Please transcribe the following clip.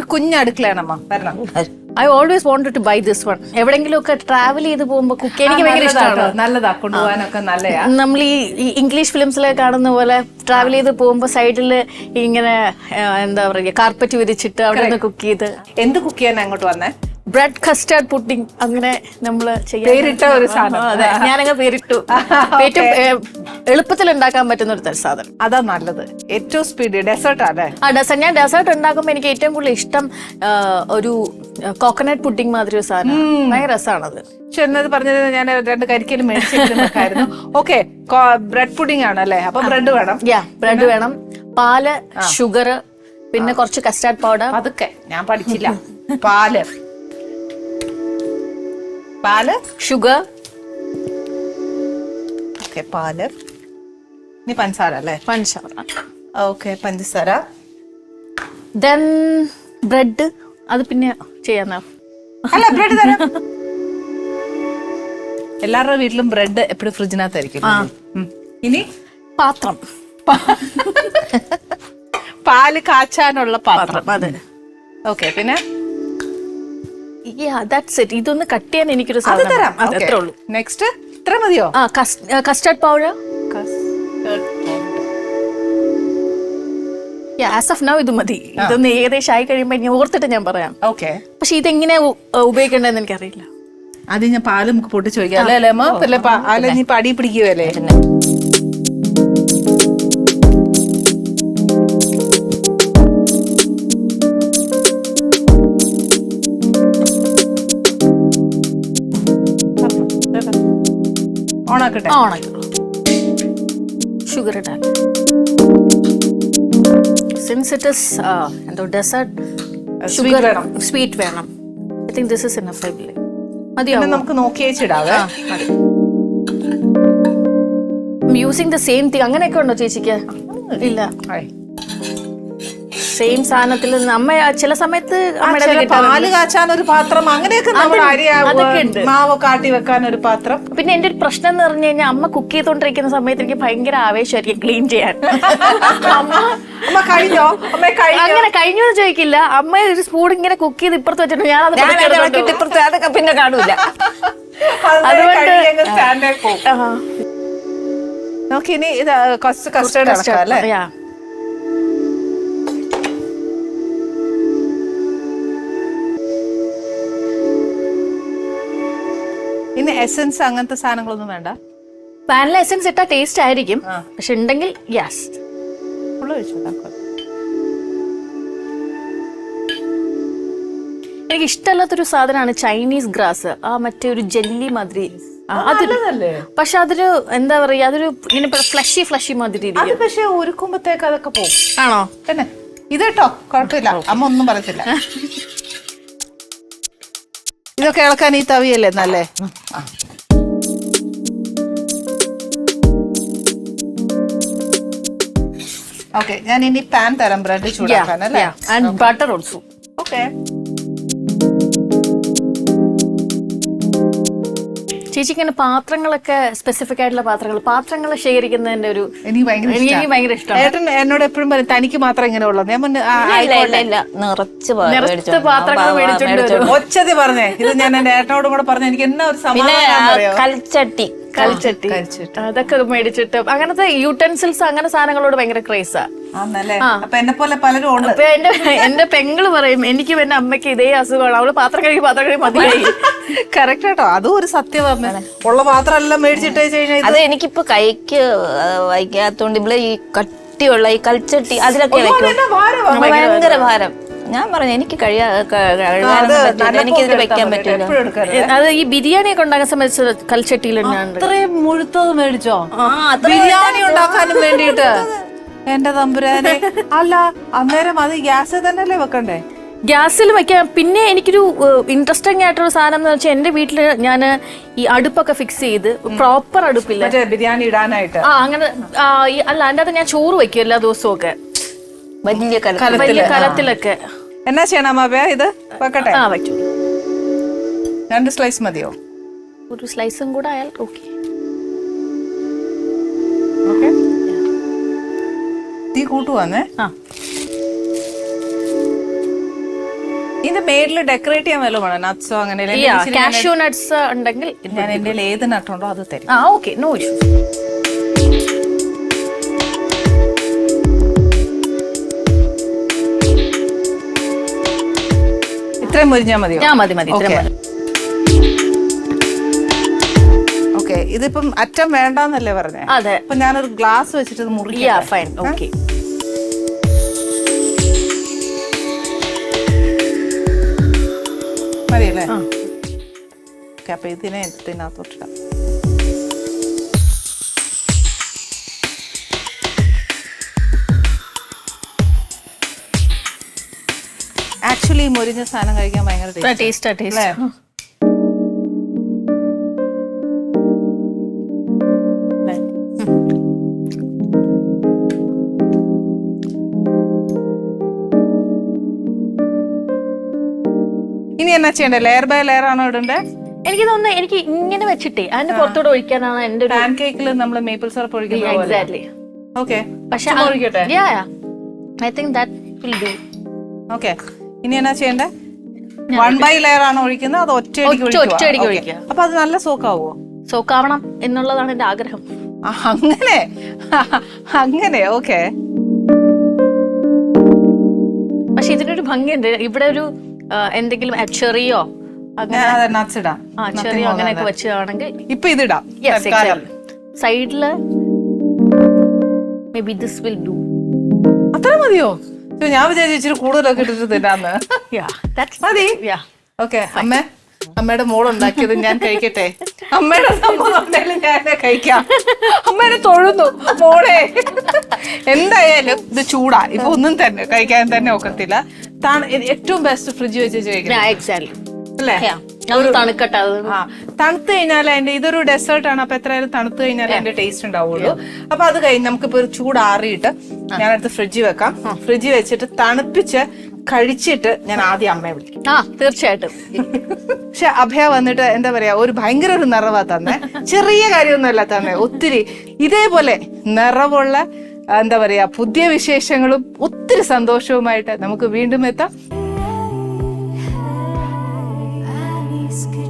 ഒരു കുഞ്ഞടുക്കളയാണ് അമ്മ. വരണം. I always wanted to buy this one എവിടെങ്കിലും ഒക്കെ ട്രാവൽ ചെയ്ത് പോകുമ്പോൾ കുക്ക് എനിക്ക് ഭയങ്കര ഇഷ്ടമാണ്. നല്ലതാ കൊണ്ടുപോകാനൊക്കെ നല്ലയാ. നമ്മൾ ഈ ഇംഗ്ലീഷ് ഫിലിംസിലൊക്കെ കാണുന്ന പോലെ ട്രാവൽ ചെയ്ത് പോകുമ്പോൾ സൈഡിൽ ഇങ്ങനെ എന്താ പറയുക കാർപ്പറ്റ് വിരിച്ചിട്ട് അവിടെ നിന്ന് കുക്ക് ചെയ്ത്. എന്ത് കുക്ക് ചെയ്യാൻ അങ്ങോട്ട് വന്നേ? ബ്രെഡ് കസ്റ്റാർഡ് പുഡിംഗ് അങ്ങനെ നമ്മൾ പേരിട്ട ഒരു സാധനം. അതെ. ഞാനങ്ങ് പേരിട്ടു. ഏറ്റവും എളുപ്പത്തിൽ ഉണ്ടാക്കാൻ പറ്റുന്ന ഒരു സാധനം. അതാ നല്ലത്. ഏറ്റവും സ്പീഡ് ഡെസേർട്ട് അല്ലേ ആ ഡെസേർട്ട് ഞാൻ ഡെസേർട്ട് ഉണ്ടാക്കുമ്പോൾ എനിക്ക് ഏറ്റവും കൂടുതൽ ഇഷ്ടം ഒരു കോക്കനട്ട് പുഡിംഗ് മാതിരി ഒരു സാധനം. ഭയങ്കര രസമാണത് പക്ഷെ എന്നത് പറഞ്ഞത് ഞാൻ രണ്ട് കരിക്കലും മേടിച്ചിരുന്നു ഓക്കെ ബ്രെഡ് പുഡിംഗ് ആണ് അല്ലേ? അപ്പൊ ബ്രെഡ് വേണം. യാ ബ്രെഡ് വേണം. പാൽ ഷുഗർ പിന്നെ കുറച്ച് കസ്റ്റാർഡ് പൗഡർ. അതൊക്കെ ഞാൻ പഠിച്ചില്ല. പാൽ. പാൽ? ഷുഗർ ഓക്കെ പാൽ. നീ പഞ്ചസാര അല്ലേ? പഞ്ചസാര. ഓക്കെ പഞ്ചസാര. ദെൻ ബ്രെഡ് അത് പിന്നെ ചെയ്യാന്ന അല്ല ബ്രെഡ് തരാം. എല്ലാവരുടെ വീട്ടിലും ബ്രെഡ് എപ്പോഴും ഫ്രിഡ്ജിനകത്തായിരിക്കും ഇനി? പാത്രം. പാൽ കാച്ചാനുള്ള പാത്രം അതെ. ഓക്കെ പിന്നെ? ദാറ്റ്സ് ഇറ്റ് ഇതൊന്ന് കട്ട് ചെയ്യാൻ എനിക്കൊരു അത് സാധനം തരാം. അതെ, അത്രേ ഉള്ളൂ നെക്സ്റ്റ് ഇത്ര മതിയോ? ആ custard powder as of now ഇത് മതി. ഇതൊന്ന് ഏകദേശം ആയി കഴിയുമ്പോൾ ഞാൻ ഓർത്തിട്ട് ഞാൻ പറയാം. ഓക്കെ പക്ഷെ ഇതെങ്ങനെ ഉ- ഉപയോഗിക്കേണ്ടതെന്ന് എനിക്കറിയില്ല. ആദ്യം ഞാൻ പാൽ നമുക്ക് പൊട്ടിച്ചു ചോദിക്കാം അല്ലേ അല്ലേ അമ്മ? അല്ലേ പാൽ നീ പടി പിടിക്കുവല്ലേ? ഓണാക്കട്ടെ? ഷുഗർ ഇടാൻ. സിൻസ് ഇറ്റ് ഇസ് എന്തോ ഡെസേർട്ട് ഷുഗർ വേണം. സ്വീറ്റ് വേണം. I think this is enough I believe മതിയോ നമുക്ക് നോക്കിയേച്ചിടാവേ യൂസിങ് ദ സെയിം തിങ് അങ്ങനെയൊക്കെ ഉണ്ടോ ചേച്ചിക്ക്? ഇല്ല. സെയിം സാധനത്തിൽ അമ്മ ചില സമയത്ത്. പാൽ കാച്ചാൻ ഒരു പാത്രം അങ്ങനെയൊക്കെ നമ്മൾ അരി. മാവ് കാട്ടി വെക്കാൻ ഒരു പാത്രം. പിന്നെ എന്റെ ഒരു പ്രശ്നം എന്ന് പറഞ്ഞു കഴിഞ്ഞാൽ അമ്മ കുക്ക് ചെയ്തോണ്ടിരിക്കുന്ന സമയത്ത് എനിക്ക് ഭയങ്കര ആവേശമായിരിക്കും ക്ലീൻ ചെയ്യാൻ. അമ്മ കഴിഞ്ഞോ? അമ്മ അങ്ങനെ കഴിഞ്ഞു എന്ന് ചോദിക്കില്ല. അമ്മ ഒരു സ്പൂൺ ഇങ്ങനെ കുക്ക് ചെയ്ത് ഇപ്പുറത്ത് വെച്ചിട്ടുണ്ട്. ഞാൻ അത്. അതൊക്കെ പിന്നെ കാണൂല. അതുകൊണ്ട് നോക്കി ഇനി ഇത് കുറച്ച് കസ്റ്റേർഡ് അല്ലേ? ഇനി എസൻസ് അങ്ങനത്തെ സാധനങ്ങളൊന്നും വേണ്ട. പാനിൽ എസൻസ് ഇട്ടാ ടേസ്റ്റ് ആയിരിക്കും. പക്ഷെ ഉണ്ടെങ്കിൽ ഗ്യാസ് എനിക്ക് ഇഷ്ടമല്ലാത്തൊരു സാധനമാണ് ചൈനീസ് ഗ്രാസ് ആ മറ്റേ ഒരു ജെല്ലി മാതിരി. അതൊരു പക്ഷെ അതൊരു എന്താ പറയാ അതൊരു ഇങ്ങനെ ഫ്ലഷി ഫ്ലഷി മാതിരി അത് പക്ഷെ ഒരുക്കുമ്പത്തേക്ക് അതൊക്കെ പോകും ആണോ? തന്നെ. ഇത് കേട്ടോ കുഴപ്പമില്ല. അമ്മ ഒന്നും പറയത്തില്ല. ഇതൊക്കെ ഇളക്കാൻ ഈ തവിയല്ലേ നല്ലേ? ഓക്കെ ഞാൻ ഇനി പാൻ തരാം ബ്രെഡ് ചൂടാക്കാൻ അല്ലേ? ആൻഡ് ബട്ടർ ഓൾസോ ഓക്കെ ചേച്ചിക്ക് ഇങ്ങനെ പാത്രങ്ങളൊക്കെ സ്പെസിഫിക് ആയിട്ടുള്ള പാത്രങ്ങൾ പാത്രങ്ങൾ ശേഖരിക്കുന്നതിന്റെ ഒരു എനിക്ക് ഭയങ്കര എനിക്ക് ഇഷ്ടാ. ഭയങ്കര ഇഷ്ടമാണ്. ഏട്ടൻ എന്നോട് എപ്പോഴും പറയും തനിക്ക് മാത്രം ഇങ്ങനെ ഉള്ളത് ഞാൻ പറഞ്ഞു, ആ, ആയിക്കോട്ടെ. നിറച്ച് പ- നിറച്ച് മേടിച്ചോണ്ട് പാത്രങ്ങൾ വന്നു. മേടിച്ചോണ്ട് മേടിച്ചോണ്ട് ഒച്ചതി പറഞ്ഞേ. ഇത് ഞാൻ എന്റെ ഏട്ടനോടും കൂടെ പറഞ്ഞു എനിക്ക് എന്നാ ഒരു പിന്നെ സമാധാനം അറിയോ കൽച്ചട്ടി. കളിച്ചട്ടി കളിച്ചട്ടി. അതൊക്കെ മേടിച്ചിട്ട് അങ്ങനത്തെ യൂട്ടൻസിൽസ് അങ്ങനെ സാധനങ്ങളോട് ഭയങ്കര ക്രേസാ ആന്നല്ലേ? അപ്പൊ എന്നെ പോലെ പലരും ഉണ്ട്. അപ്പൊ എന്റെ എന്റെ പെങ്ങൾ പറയും എനിക്കും എന്റെ അമ്മയ്ക്ക് ഇതേ അസുഖമാണ്. അവൾ പാത്രം കഴുകി പാത്രം കഴുകി മതിയായി. കറക്റ്റ് ആട്ടോ. അതും ഒരു സത്യമാണ് ഉള്ള പാത്രം എല്ലാം മേടിച്ചിട്ട് കഴിഞ്ഞാൽ അത് എനിക്കിപ്പോ കൈക്ക് വൈകാത്തോണ്ട് വയ്ക്കാത്തോണ്ട് ഇവിടെ ഈ കട്ടിയുള്ള ഈ കൽച്ചട്ടി അതിലൊക്കെ വെക്കും. ഭയങ്കര ഭാരം. ഞാൻ പറഞ്ഞു എനിക്ക് കഴിയാ എനിക്ക് ഇതിൽ വെക്കാൻ പറ്റില്ല. അത് ഈ ബിരിയാണി ഒക്കെ ഉണ്ടാക്കാൻ സമയത്ത് കൽച്ചട്ടിയിൽ അത്രയും മുഴുത്തത് മേടിച്ചോ? ബിരിയാണി ഉണ്ടാക്കാനും വേണ്ടിയിട്ട്. എന്റെ തമ്പുരാനെ. അല്ല അന്നേരം അത് ഗ്യാസ് തന്നെയല്ലേ വെക്കണ്ടേ? ഗ്യാസിൽ വെക്കാൻ പിന്നെ എനിക്കൊരു ഇൻട്രസ്റ്റിംഗ് ആയിട്ടൊരു സാധനം എന്ന് വെച്ചാൽ എന്റെ വീട്ടിൽ ഞാൻ ഈ അടുപ്പൊക്കെ ഫിക്സ് ചെയ്ത് പ്രോപ്പർ അടുപ്പില്ല? ബിരിയാണി ഇടാനായിട്ട്. ആ അങ്ങനെ അല്ല അതിന്റെ അകത്ത് ഞാൻ ചോറ് വെക്കും എല്ലാ ദിവസവും ഒക്കെ. വലിയ കല വലിയ കലത്തിലൊക്കെ. എന്നാ ചെയ്യണം അമ്മാ ഇത് വെക്കട്ടെ? ആ വെക്കും. രണ്ട് സ്ലൈസ് മതിയോ? ഒരു സ്ലൈസും കൂടെ ആയാൽ ഓക്കെ ഓക്കെ. തീ കൂട്ടുവാന്നേ? ഇത് മേലിൽ മേളിൽ ഡെക്കറേറ്റ് ചെയ്യാൻ വല്ലതും വേണം? നട്ട്സോ അങ്ങനെ കാഷ്യൂ നട്ട്സ് ഉണ്ടെങ്കിൽ ഞാൻ എന്റെ ഏത് നട്ടുണ്ടോ അത് തരും. ആ ഓക്കെ നോ ഇഷ്യൂ ഇത്രയും മുരിഞ്ഞാൽ മതി ഞാൻ മതി മതി ഇത്രയും മതി. ഓക്കെ ഇതിപ്പം അറ്റം വേണ്ടെന്നല്ലേ പറഞ്ഞേ? അതെ. അപ്പൊ ഞാനൊരു ഗ്ലാസ് വെച്ചിട്ട് മുറിക്കാം ഫൈൻ ഓക്കെ മതിയല്ലേ. ഓക്കെ അപ്പൊ ഇതിനെ ഇതിനകത്തോട്ടിടാം. ആക്ച്വലി മൊരിഞ്ഞ സാധനം കഴിക്കാൻ ഭയങ്കര. ടേസ്റ്റ്? ടേസ്റ്റ് ഇനി എന്നാ ചെയ്യണ്ടേ? ലെയർ ബൈ ലെയർ ആണോ ഇടണ്ടേ? എനിക്ക് തോന്നുന്നു എനിക്ക് ഇങ്ങനെ വെച്ചിട്ടേ അതിന്റെ പുറത്തോടെ ഒഴിക്കാനാണ് എന്റെ പാൻ കേക്കിൽ നമ്മൾ മേപ്പിൾ സിറപ്പ് ഒഴിക്കുന്നത് പോലെ. എക്സാക്ട്ലി ഓക്കെ പക്ഷെ ഒഴിക്കട്ടെ? I think that will do okay ഇനി എന്നാ ചെയ്യണ്ടേ? വൺ ബൈ ലെയർ ആണ് ഒഴിക്കുന്നത്. അത് ഒറ്റയടിക്ക്. ഒഴിക്കുക. അപ്പൊ അത് നല്ല സോക്ക് ആവണം എന്നുള്ളതാണ് എന്റെ ആഗ്രഹം. അങ്ങനെ? അങ്ങനെ ഓക്കെ പക്ഷെ ഇതിനൊരു ഭംഗിയുണ്ട്. ഇവിടെ ഒരു എന്തെങ്കിലും ചെറിയോ അങ്ങനെയൊക്കെ വെച്ചാണെങ്കിൽ ഇപ്പൊ ഇതിടാം. സൈഡിൽ maybe this will do അത്ര മതിയോ? ഞാൻ വിചാരിച്ചു ഇച്ചിരി കൂടുതലൊക്കെ ഇട്ടിട്ട് തരാന്ന് മതി. ഓക്കെ അമ്മ അമ്മയുടെ മോൾ ഉണ്ടാക്കിയത് ഞാൻ കഴിക്കട്ടെ. അമ്മയുടെ സമ്മതം ഞാൻ കഴിക്കാം. അമ്മേനെ തൊഴുന്നു മോളെ. എന്തായാലും ഇത് ചൂടാ. ഇപ്പൊ ഒന്നും തന്നെ കഴിക്കാൻ തന്നെ ഒക്കത്തില്ല. താണ് ഏറ്റവും ബെസ്റ്റ് ഫ്രിഡ്ജ് വെച്ച് എക്സാക്ട്ലി അല്ലേ? തണുക്കട്ടെ തണുത്ത് കഴിഞ്ഞാൽ അതിന്റെ ഇതൊരു ഡെസേർട്ട് ആണ്. അപ്പൊ എത്രയായാലും തണുത്ത് കഴിഞ്ഞാൽ അതിന്റെ ടേസ്റ്റ് ഉണ്ടാവുള്ളൂ. അപ്പൊ അത് കഴിഞ്ഞ് നമുക്കിപ്പോ ഒരു ചൂടാറിയിട്ട് ഞാനടുത്ത് ഫ്രിഡ്ജിൽ വെക്കാം. ഫ്രിഡ്ജിൽ വെച്ചിട്ട് തണുപ്പിച്ച് കഴിച്ചിട്ട് ഞാൻ ആദ്യം അമ്മയെ വിളിക്കും. ആ തീർച്ചയായിട്ടും. പക്ഷെ അഭയ വന്നിട്ട് എന്താ പറയാ ഒരു ഭയങ്കര ഒരു നിറവാ തന്നെ. ചെറിയ കാര്യമൊന്നുമല്ല തന്നെ. ഒത്തിരി ഇതേപോലെ നിറവുള്ള എന്താ പറയാ പുതിയ വിശേഷങ്ങളും ഒത്തിരി സന്തോഷവുമായിട്ട് നമുക്ക് വീണ്ടും എത്താം. sky.